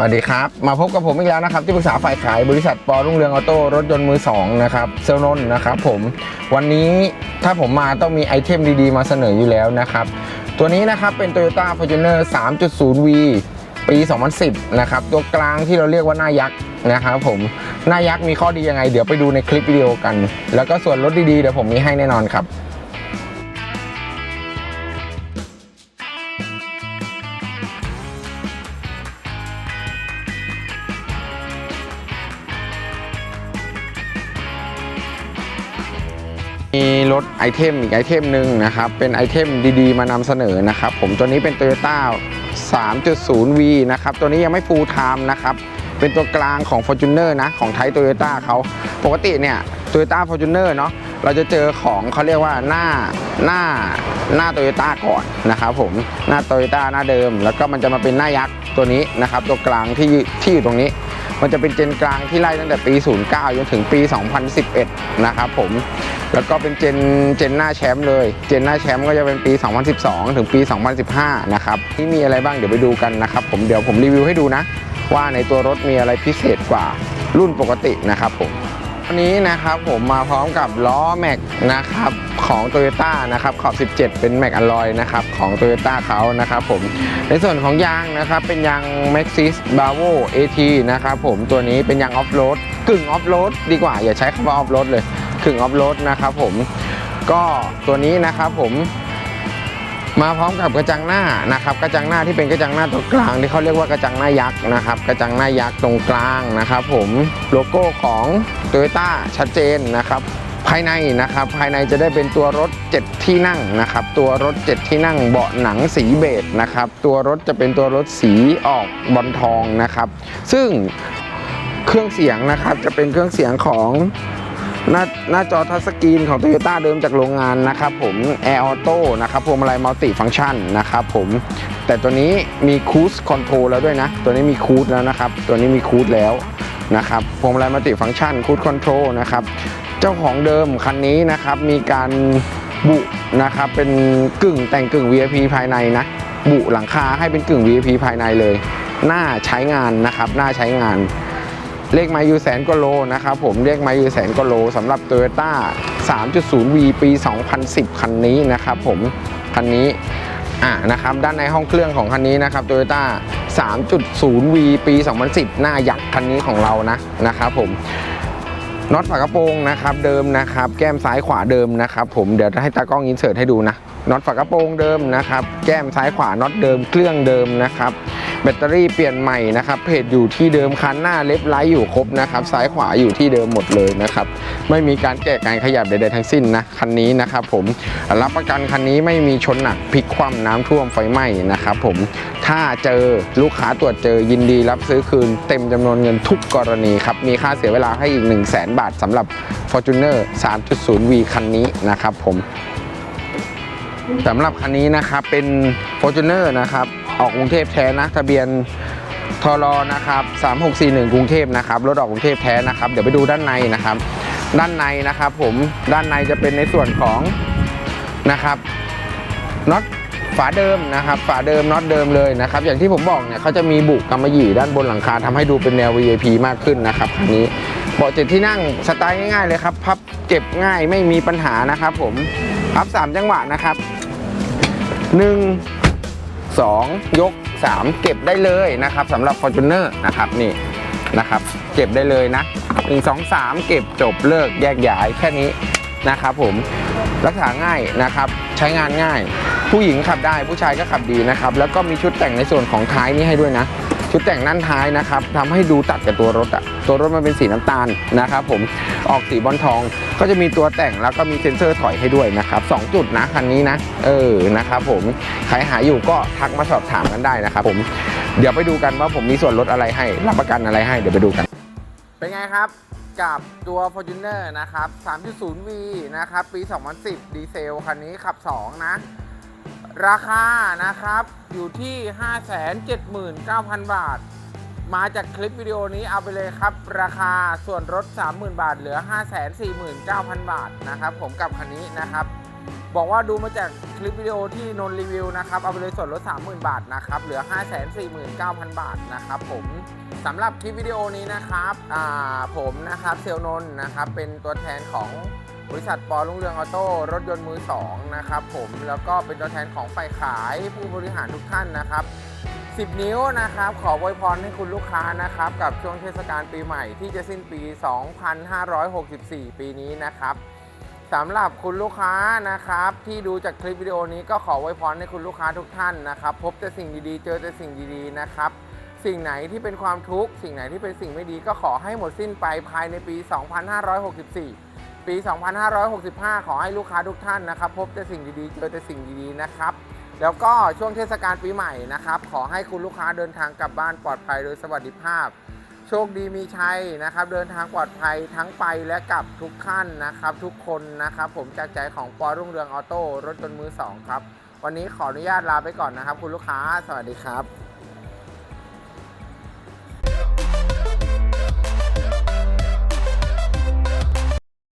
วัสดีครับ มาพบกับผมอีกแล้วนะครับ ที่ปรึกษาฝ่ายขายบริษัทปอรุ่งเรืองออโต้รถยนต์มือสองนะครับเซลนนนะครับผมวันนี้ถ้าผมมาต้องมีไอเทมดีๆ มาเสนออยู่แล้วนะครับ ตัวนี้นะครับเป็น Toyota Fortuner 3.0V ปี 2010 นะครับ ตัวกลางที่เราเรียกว่าหน้ายักษ์นะครับผมหน้ายักษ์มีข้อดียังไง เดี๋ยวไปดูในคลิปวิดีโอกัน แล้วก็ส่วนลดดีๆเดี๋ยวผมมีให้แน่นอนครับ มีรถไอเทมอีกไอเทมหนึ่งนะครับ เป็นไอเทมดีๆ มานำเสนอนะครับ ผมตัวนี้เป็น Toyota 3.0V นะครับ ตัวนี้ยังไม่ full time นะครับ เป็นตัวกลางของ Fortuner นะ ของไทย Toyota เขา ปกติเนี่ย Toyota Fortuner เนาะเราจะเจอของเขาเรียกว่าหน้าหน้าหน้า Toyota ก่อนนะครับผมหน้า Toyota หน้าเดิม แล้วก็มันจะมาเป็นหน้ายักษ์ตัวนี้นะครับ ตัวกลางที่ที่อยู่ตรงนี้ มันจะเป็นเจนกลางที่ไล่ตั้งแต่ปี 09จนถึงปี 2011 นะครับผม แล้วก็เป็นเจนเจนหน้าแชมป์เลย เจนหน้าแชมป์ก็จะเป็นปี 2012 ถึงปี 2015 นะครับที่มีอะไรบ้างเดี๋ยวไปดูกันนะครับผมเดี๋ยวผมรีวิวให้ดูนะ ว่าในตัวรถมีอะไรพิเศษกว่ารุ่นปกตินะครับผม วันนี้นะครับผมมาพร้อมกับล้อแม็กนะครับของ Toyota นะครับขอบ 17 เป็นแม็กอลลอยนะครับของ Toyota เขานะครับผมในส่วนของยางนะครับเป็นยาง Maxxis Bravo AT นะครับผมตัวนี้เป็นยางออฟโรดกึ่งออฟโรดดีกว่า อย่าใช้คำว่าออฟโรดเลยกึ่งออฟโรดนะครับผมก็ตัวนี้นะครับผม มาพร้อมกับกระจังหน้านะครับ กระจังหน้าที่เป็นกระจังหน้าตัวกลางที่เขาเรียกว่ากระจังหน้ายักษ์นะครับ กระจังหน้ายักษ์ตรงกลางนะครับ ผมโลโก้ของ t o y ยต้าชัดเจนนะครับภายในนะครับภายในจะได้เป็นตัวรถ 7 ที่นั่งนะครับ ตัวรถ 7 ที่นั่งเบาะหนังสีเบจนะครับ ตัวรถจะเป็นตัวรถสีออกบอลทองนะครับ ซึ่งเครื่องเสียงนะครับจะเป็นเครื่องเสียงของ หน้าหน้าจอทัชสกรีนของ Toyota เดิมจากโรงงานนะครับผม Air Auto นะครับพวงมาลัยมัลติฟัง c t ชันนะครับผมแต่ตัวนี้มีคูสคอนโทรลแล้วด้วยนะ ตัวนี้มีคูสแล้วนะครับ ตัวนี้มีคูสแล้วนะครับพวงมาลัยมัลติฟัง c t ชันคูสคอนโทรลนะครับเจ้าของเดิมคันนี้นะครับมีการบุนะครับเป็นกึ่งแต่งกึ่ง VIP ภายในนะ บุหลังคาให้เป็นกึ่ง VIP ภายในเลย หน้าใช้งานนะครับหน้าใช้งาน เลขไมายูแสนกว่าโลนะครับผมเลขไมายูแสนกว่าโลสำหรับ Toyota 3.0V ปี 2010 คันนี้นะครับผมคันนี้อ่านะครับด้านในห้องเครื่องของคันนี้นะครับ Toyota 3.0V ปี 2010 หน้ายักษ์คันนี้ของเรานะนะครับผมน็อตฝากระโปรงนะครับเดิมนะครับ แก้มซ้ายขวาเดิมนะครับผมเดี๋ยวจะให้ตากล้องอินเสิร์ตให้ดูนะ น็อตฝากระโปรงเดิมนะครับ แก้มซ้ายขวาน็อตเดิมเครื่องเดิมนะครับ แบตเตอรี่เปลี่ยนใหม่นะครับ เพจอยู่ที่เดิมคันหน้าเล็บไลท์อยู่ครบนะครับ ซ้ายขวาอยู่ที่เดิมหมดเลยนะครับ ไม่มีการแก้การขยับใดๆทั้งสิ้นนะคันนี้นะครับ ผมรับประกันคันนี้ไม่มีชนหนักพลิกคว่ำน้ำท่วมไฟไหม้นะครับ ผมถ้าเจอลูกค้าตรวจเจอยินดีรับซื้อคืนเต็มจำนวนเงินทุกกรณีครับมีค่าเสียเวลาให้อีก 1 0 0 0 0แบาทสำหรับ Fortuner 3.0V คันนี้นะครับ ผม สำหรับคันนี้นะครับเป็น Fortuner นะครับ ออกกรุงเทพแท้นะทะเบียนทรอนะครับ3641 กรุงเทพนะครับรถออกกรุงเทพแท้นะครับ เดี๋ยวไปดูด้านในนะครับ ด้านในนะครับผมด้านในจะเป็นในส่วนของนะครับน็อตฝาเดิมนะครับ ฝาเดิมน็อตเดิมเลยนะครับ อย่างที่ผมบอกเนี่ยเขาจะมีบุกกำมะหยี่ด้านบนหลังคาทำให้ดูเป็นแนว VIP มากขึ้นนะครับคันนี้เบาะเจ็ดที่นั่งสไตล์ง่ายๆเลยครับพับเก็บง่ายไม่มีปัญหานะครับ ผมพับสามจังหวะนะครับ หนึ่งสองยกสามเก็บได้เลยนะครับสำหรับ Fortuner นะครับนี่นะครับเก็บได้เลยนะหนึ่งสองสามเก็บจบเลิกแยกย้ายแค่นี้นะครับผมรักษาง่ายนะครับใช้งานง่าย ผู้หญิงขับได้ผู้ชายก็ขับดีนะครับแล้วก็มีชุดแต่งในส่วนของท้ายนี้ให้ด้วยนะ ชุดแต่งด้านท้ายนะครับทำให้ดูตัดกับตัวรถอะตัวรถมันเป็นสีน้ำตาลนะครับผมออกสีบอลทองก็จะมีตัวแต่งแล้วก็มีเซ็นเซอร์ถอยให้ด้วยนะครับสองจุดนะคันนี้นะ เออนะครับผมใครหาอยู่ก็ทักมาสอบถามกันได้นะครับผมเดี๋ยวไปดูกันว่าผมมีส่วนลดอะไรให้รับประกันอะไรให้เดี๋ยวไปดูกัน เป็นไงครับกับตัว Fortuner นะครับ 3.0V นะครับ ปี 2010 ดีเซล คันนี้ขับ 2 นะ ราคานะครับอยู่ที่ 579,000 บาท มาจากคลิปวิดีโอนี้เอาไปเลยครับ ราคาส่วนลด30,000 บาท เหลือ 549,000 บาทนะครับผมกับคันนี้นะครับ บอกว่าดูมาจากคลิปวิดีโอที่นนรีวิวนะครับเอาไปเลยส่วนลด30,000 บาทนะครับเหลือ 549,000 บาทนะครับผมสำหรับคลิปวิดีโอนี้นะครับอ่าผมนะครับเซลนนนะครับเป็นตัวแทนของ บริษัทปอรุ่งเรืองออโต้รถยนต์มือสองนะครับผมแล้วก็เป็นตัวแทนของฝ่ายขายผู้บริหารทุกท่านนะครับ 10 นิ้วนะครับขออวยพรให้คุณลูกค้านะครับกับช่วงเทศกาลปีใหม่ที่จะสิ้นปี 2564 ปีนี้นะครับสำหรับคุณลูกค้านะครับที่ดูจากคลิปวิดีโอนี้ก็ขออวยพรให้คุณลูกค้าทุกท่านนะครับ พบแต่สิ่งดีๆ เจอแต่สิ่งดีๆนะครับ สิ่งไหนที่เป็นความทุกข์ สิ่งไหนที่เป็นสิ่งไม่ดีก็ขอให้หมดสิ้นไปภายในปี 2564 ปี 2565 ขอให้ลูกค้าทุกท่านนะครับ พบแต่สิ่งดีๆ เจอแต่สิ่งดีๆ นะครับ แล้วก็ช่วงเทศกาลปีใหม่นะครับ ขอให้คุณลูกค้าเดินทางกลับบ้านปลอดภัยโดยสวัสดิภาพ โชคดีมีชัยนะครับ เดินทางปลอดภัยทั้งไปและกลับทุกท่านนะครับ ทุกคนนะครับ ผมจากใจของปอรุ่งเรืองออโต้รถยนมือสองครับ วันนี้ขออนุญาตลาไปก่อนนะครับ คุณลูกค้า สวัสดีครับ